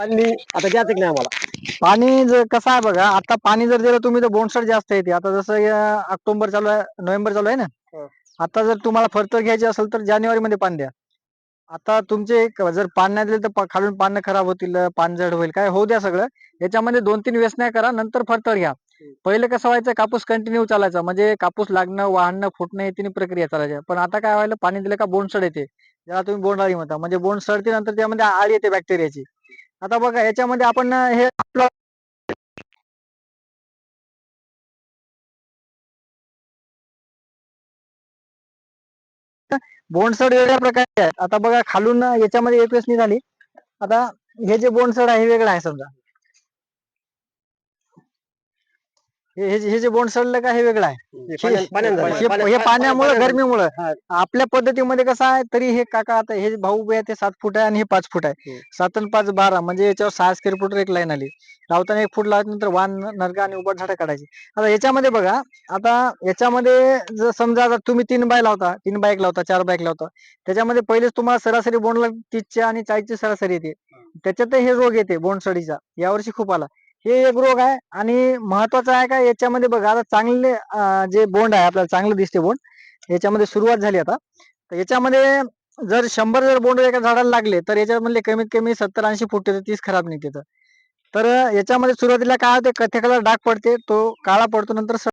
पाणी आता द्यायचं नाही आम्हाला? पाणी जर कसं आहे बघा आता पाणी जर दिलं तुम्ही तर बोंडसड जास्त येते आता जसं या ऑक्टोबर चालू आहे नोव्हेंबर चालू आहे ना? हो. आता जर तुम्हाला फरतर घ्यायची असेल तर जानेवारी मध्ये पाणी द्या. आता तुमचे एक जर पाणी नाही दिलं तर पा- खालून पानं खराब होतील पान जड होईल काय होऊ द्या सगळं. याच्यामध्ये दोन तीन नाही करा नंतर फरतर घ्या. पहिले कसं व्हायचं कापूस कंटिन्यू चालायचा. म्हणजे कापूस लागणं वाहणं फुटणं हे प्रक्रिया चालायच्या. पण आता काय व्हायला पाणी दिलं का बोंडसड येते. ज्याला तुम्ही बोंडाळी म्हणता. म्हणजे बोंड सडते नंतर त्यामध्ये आळी येते बॅक्टेरियाची आता बघा याच्यामध्ये आपण हे आपलं बोंडसड वेगळ्या प्रकारचे आहेत आता बघा खालून याच्यामध्ये एक वेस निघाली. आता हे जे बोंडसड आहे हे वेगळं आहे समजा. हे हे जे- हे जे बोंडसडलं का हे वेगळं आहे. हे. हे हे पाण्यामुळे गरमीमुळे. हा. आपल्या पद्धतीमध्ये कसं आहे तरी हे काका आता हे भाऊ बी आहे ते सात फूट आहे आणि हे पाच फूट आहे. हम्म. सात आणि पाच बारा म्हणजे याच्यावर सहा स्क्वेअर फूट एक लाईन आली. लावताना एक फूट लावल्यानंतर वान नरका आणि उभट झाडं काढायची. आता याच्यामध्ये बघा आता याच्यामध्ये जर समजा आता तुम्ही तीन बाय लावता तीन बाईक लावता चार बाईक लावता त्याच्यामध्ये पहिलेच तुम्हाला सरासरी बोंडला तीसच्या आणि चाळीसची सरासरी येते. त्याच्यात हे रोग येते बोंडसडीचा यावर्षी खूप आला. हे एक रोग आहे आणि महत्वाचं आहे का याच्यामध्ये बघा आता चांगले जे बोंड आहे आपल्याला चांगलं दिसते बोंड याच्यामध्ये सुरुवात झाली आता तर याच्यामध्ये जर शंभर जर बोंड एका झाडाला लागले तर याच्यामधले कमीत कमी सत्तर ऐंशी फूट तर तीस खराब निघते तर. याच्यामध्ये सुरुवातीला काय होते कथे कलर डाग पडते तो काळा पडतो नंतर